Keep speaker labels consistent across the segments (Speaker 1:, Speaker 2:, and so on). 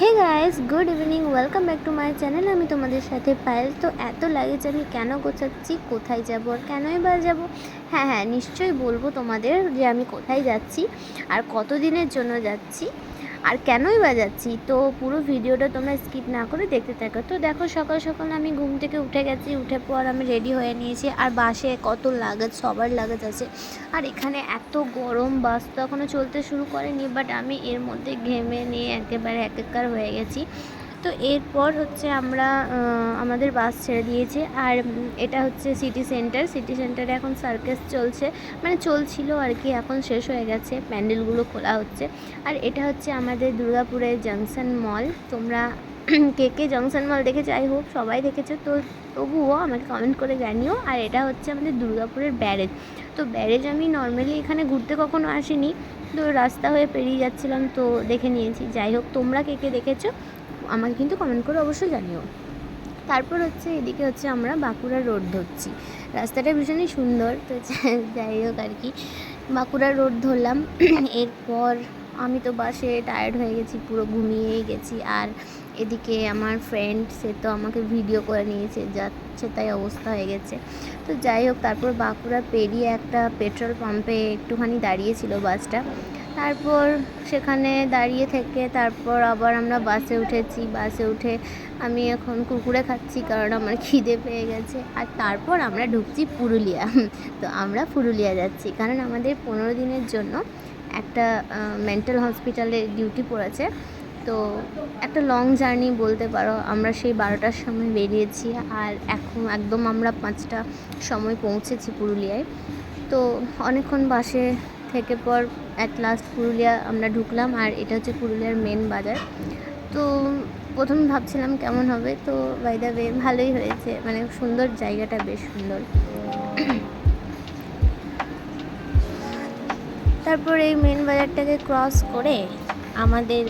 Speaker 1: Hey guys good evening welcome back to my channel আমি তোমাদের সাথে পায়েল। তো এত লাগেজ আমি কেন গোছাচ্ছি? কোথায় যাব আর কেনই বা যাব? হ্যাঁ হ্যাঁ নিশ্চয়ই বলব তোমাদের যে আমি কোথায় যাচ্ছি আর কতদিনের জন্য যাচ্ছি। আর কেনই বা যাচ্ছি? তো পুরো ভিডিওটা তোমরা স্কিপ না করে দেখতে থাকো। তো দেখো, সকাল সকাল আমি ঘুম থেকে উঠে গেছি। উঠে পর আমি রেডি হয়ে নিয়েছি। আর বাসে কত লাগেজ সবার লাগেজ আছে। আর এখানে এত গরম, বাস তো এখনও চলতে শুরু করেনি বাট আমি এর মধ্যে ঘেমে নিয়ে একেবারে একাকার হয়ে গেছি। তো এরপর হচ্ছে আমরা আমাদের বাস ছেড়ে দিয়েছে। আর এটা হচ্ছে সিটি সেন্টার সিটি সেন্টারে এখন সার্কাস চলছে। মানে চলছিল আর কি, এখন শেষ হয়ে গেছে। প্যান্ডেলগুলো খোলা হচ্ছে। আর এটা হচ্ছে আমাদের দুর্গাপুরের জাংশন মল। তোমরা কে কে জংশন মল দেখেছ? আই হোপ সবাই দেখেছ। তো তবুও আমাকে কমেন্ট করে জানিও। আর এটা হচ্ছে আমাদের দুর্গাপুরের ব্যারেজ। তো ব্যারেজ আমি নর্মালি এখানে ঘুরতে কখনো আসিনি। তো রাস্তা হয়ে পেরিয়ে যাচ্ছিলাম। তো দেখে নিয়েছি। যাই হোক, তোমরা কে কে দেখেছ? আমাকে কিন্তু কমেন্ট করে অবশ্যই জানিও। তারপর হচ্ছে এদিকে হচ্ছে আমরা বাঁকুড়া রোড ধরছি। রাস্তাটা ভীষণই সুন্দর, তো যাই হোক আর কি। বাঁকুড়া রোড ধরলাম। এরপর আমি তো বাসে টায়ার্ড হয়ে গেছি, পুরো ঘুমিয়েই গেছি। আর এদিকে আমার ফ্রেন্ড সে তো আমাকে ভিডিও করে নিয়েছে, যাচ্ছে তাই অবস্থা হয়ে গেছে। তো যাই হোক, তারপর বাঁকুড়া পেরিয়ে একটা পেট্রোল পাম্পে একটুখানি দাঁড়িয়েছিল বাসটা। তারপর সেখানে দাঁড়িয়ে থেকে তারপর আবার আমরা বাসে উঠেছি। বাসে উঠে আমি এখন কুকুরে খাচ্ছি কারণ আমার খিদে পেয়ে গেছে। আর তারপর আমরা ঢুকছি পুরুলিয়া। তো আমরা পুরুলিয়া যাচ্ছি। কারণ আমাদের পনেরো দিনের জন্য একটা মেন্টাল হসপিটালে ডিউটি পড়েছে। তো একটা লং জার্নি বলতে পারো, আমরা সেই বারোটার সময় বেরিয়েছি আর এখন একদম আমরা পাঁচটা সময় পৌঁছেছি পুরুলিয়ায়। তো অনেকক্ষণ বাসে থেকে পর অ্যাট লাস্ট পুরুলিয়া আমরা ঢুকলাম, আর এটা হচ্ছে পুরুলিয়ার মেন বাজার। তো প্রথম ভাবছিলাম কেমন হবে, তো বাইদা বে ভালোই হয়েছে মানে সুন্দর জায়গাটা বেশ সুন্দর। তারপর এই মেন বাজারটাকে ক্রস করে আমাদের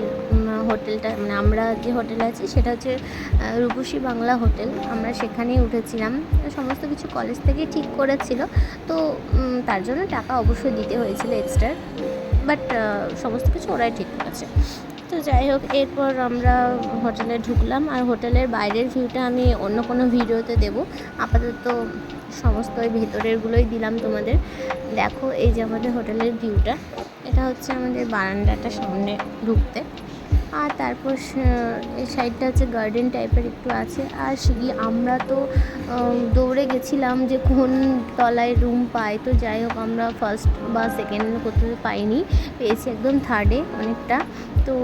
Speaker 1: হোটেলটা মানে আমরা যে হোটেল আছি সেটা হচ্ছে রূপসী বাংলা হোটেল। আমরা সেখানেই উঠেছিলাম। সমস্ত কিছু কলেজ থেকে ঠিক করেছিল। তো তার জন্য টাকা অবশ্যই দিতে হয়েছিল এক্সট্রা বাট সমস্ত কিছু ওরাই ঠিক করেছে। তো যাই হোক, এরপর আমরা হোটেলে ঢুকলাম। আর হোটেলের বাইরের ভিউটা আমি অন্য কোনো ভিডিওতে দেব। আপাতত সমস্ত ওই ভেতরেরগুলোই দিলাম তোমাদের। দেখো, এই যে আমাদের হোটেলের ভিউটা এটা হচ্ছে আমাদের বারান্দাটা সামনে ঢুকতে। আর তারপর এই সাইডটা হচ্ছে গার্ডেন টাইপের একটু আছে। আর সিঁড়ি আমরা তো দৌড়ে গেছিলাম যে কোন তলায় রুম পাই। তো যাই হোক, আমরা ফার্স্ট বা সেকেন্ড কোথাও পাইনি। পেয়েছি একদম থার্ডে অনেকটা। তো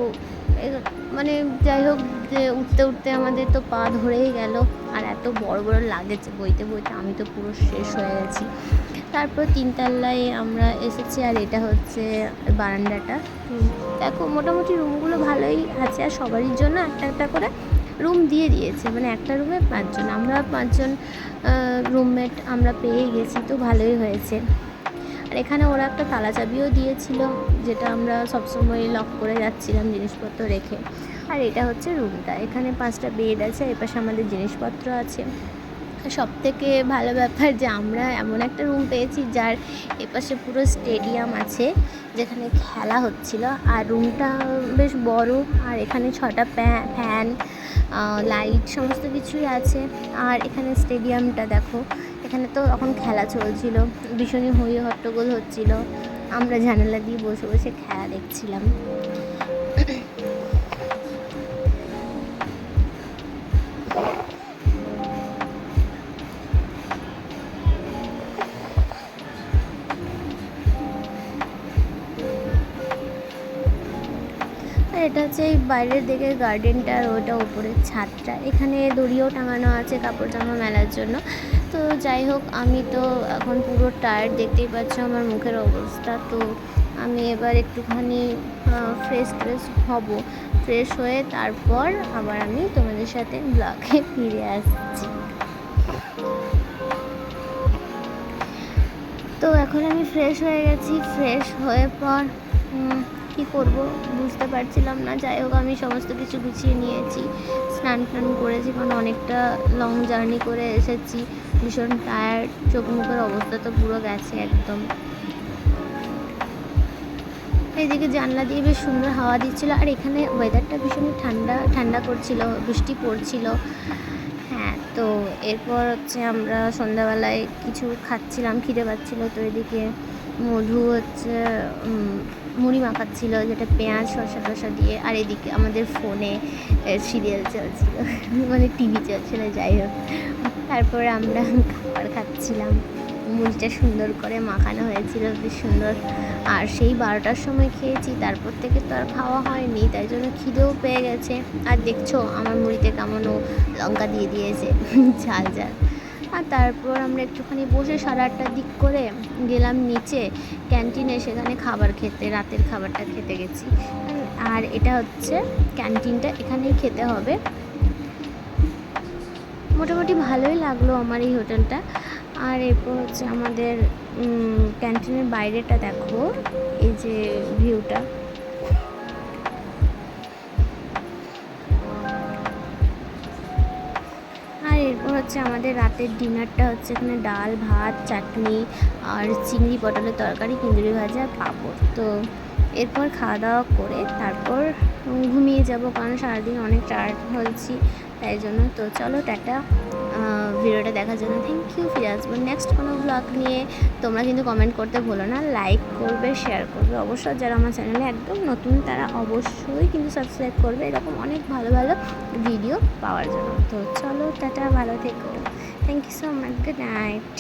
Speaker 1: মানে যাই হোক, যে উঠতে উঠতে আমাদের তো পা ধরেই গেল। আর এত বড় বড় লাগেছে বইতে বইতে। আমি তো পুরো শেষ হয়ে গেছি। তারপর তিনতলায় আমরা এসেছি আর এটা হচ্ছে বারান্দাটা। দেখো মোটামুটি রুমগুলো ভালোই আছে আর সবারই জন্য একটা একটা করে রুম দিয়ে দিয়েছে। মানে একটা রুমে পাঁচজন। আমরা পাঁচজন রুমমেট আমরা পেয়ে গেছি তো ভালোই হয়েছে। আর এখানে ওরা একটা তালা চাবিও দিয়েছিল যেটা আমরা সবসময় লক করে যাচ্ছিলাম জিনিসপত্র রেখে। আর এটা হচ্ছে রুমটা। এখানে পাঁচটা বেড আছে এপাশে আমাদের জিনিসপত্র আছে। সব থেকে ভালো ব্যাপার যে আমরা এমন একটা রুম পেয়েছি যার এপাশে পুরো স্টেডিয়াম আছে, যেখানে খেলা হচ্ছিল। আর রুমটা বেশ বড়, আর এখানে ছটা ফ্যান লাইট সমস্ত কিছুই আছে। আর এখানে স্টেডিয়ামটা দেখো, এখানে তো এখন খেলা চলছিল। ভীষণই হই হট্টগোল হচ্ছিল। আমরা জানালা দিয়ে বসে বসে খেলা দেখছিলাম। এটা হচ্ছে এই বাইরের দিকে গার্ডেনটা আর ওটা উপরের ছাদটা। এখানে দড়িও টাঙানো আছে কাপড় জামা মেলার জন্য। তো যাই হোক, আমি তো এখন পুরো টায়ার্ড দেখতেই পাচ্ছ আমার মুখের অবস্থা। তো আমি এবার একটুখানি ফ্রেশ ফ্রেশ হব। ফ্রেশ হয়ে তারপর আবার আমি তোমাদের সাথে ব্লগে ফিরে আসছি। তো এখন আমি ফ্রেশ হয়ে গেছি। ফ্রেশ হয়ে পর কি করব বুঝতে পারছিলাম না। যাই হোক, আমি সমস্ত কিছু গুছিয়ে নিয়েছি। স্নান টান করেছি কারণ অনেকটা লং জার্নি করে এসেছি। ভীষণ টায়ার্ড চোখ মুখের অবস্থা তো পুরো গেছে একদম। এদিকে জানলা দিয়ে বেশ সুন্দর হাওয়া দিচ্ছিল। আর এখানে ওয়েদারটা ভীষণই ঠান্ডা ঠান্ডা করছিল, বৃষ্টি পড়ছিল। হ্যাঁ তো এরপর হচ্ছে আমরা সন্ধ্যাবেলায় কিছু খাচ্ছিলাম, খিদে পাচ্ছিলো। তো এদিকে মধু হচ্ছে মুড়ি মাখাচ্ছিল, যেটা পেঁয়াজ শসা টসা দিয়ে, আর এদিকে আমাদের ফোনে সিরিয়াল চলছিল। মানে টিভি চলছিল, যাই হোক। তারপরে আমরা খাবার খাচ্ছিলাম। মুড়িটা সুন্দর করে মাখানো হয়েছিল, বেশ সুন্দর। আর সেই বারোটার সময় খেয়েছি, তারপর থেকে তো আর খাওয়া হয়নি, তাই জন্য খিদেও পেয়ে গেছে। আর দেখছ, আমার মুড়িতে কেমনও লঙ্কা দিয়ে দিয়েছে। ঝাল ঝাল। আর তারপর আমরা একটুখানি বসে সাড়ে আটটার দিক করে গেলাম নিচে ক্যান্টিনে, সেখানে খাবার খেতে, রাতের খাবারটা খেতে গেছি। আর এটা হচ্ছে ক্যান্টিনটা, এখানেই খেতে হবে। মোটামুটি ভালোই লাগল আমার এই হোটেলটা। আর এরপর হচ্ছে আমাদের ক্যান্টিনের বাইরেটা দেখো, এই যে ভিউটা। হচ্ছে আমাদের রাতের ডিনারটা হচ্ছে এখানে ডাল, ভাত, চাটনি আর চিংড়ি, পটলের তরকারি, কিন্দুরি ভাজা, পাঁপড়। তো এরপর খাওয়া দাওয়া করে তারপর ঘুমিয়ে যাব কারণ সারাদিন অনেক টায়ার্ড হয়েছি, তাই জন্য। তো চলো টাটা। ভিডিওটা দেখার জন্য থ্যাংক ইউ ফিরে আসব নেক্সট কোনো ব্লগ নিয়ে। তোমরা কিন্তু কমেন্ট করতে ভুলো না লাইক করবে শেয়ার করবে। অবশ্যই যারা আমার চ্যানেলে একদম নতুন, তারা অবশ্যই কিন্তু সাবস্ক্রাইব করবে। এরকম অনেক ভালো ভালো ভিডিও পাওয়ার জন্য। তো চলো, টাটা, ভালো থেকো। Thank you so much good night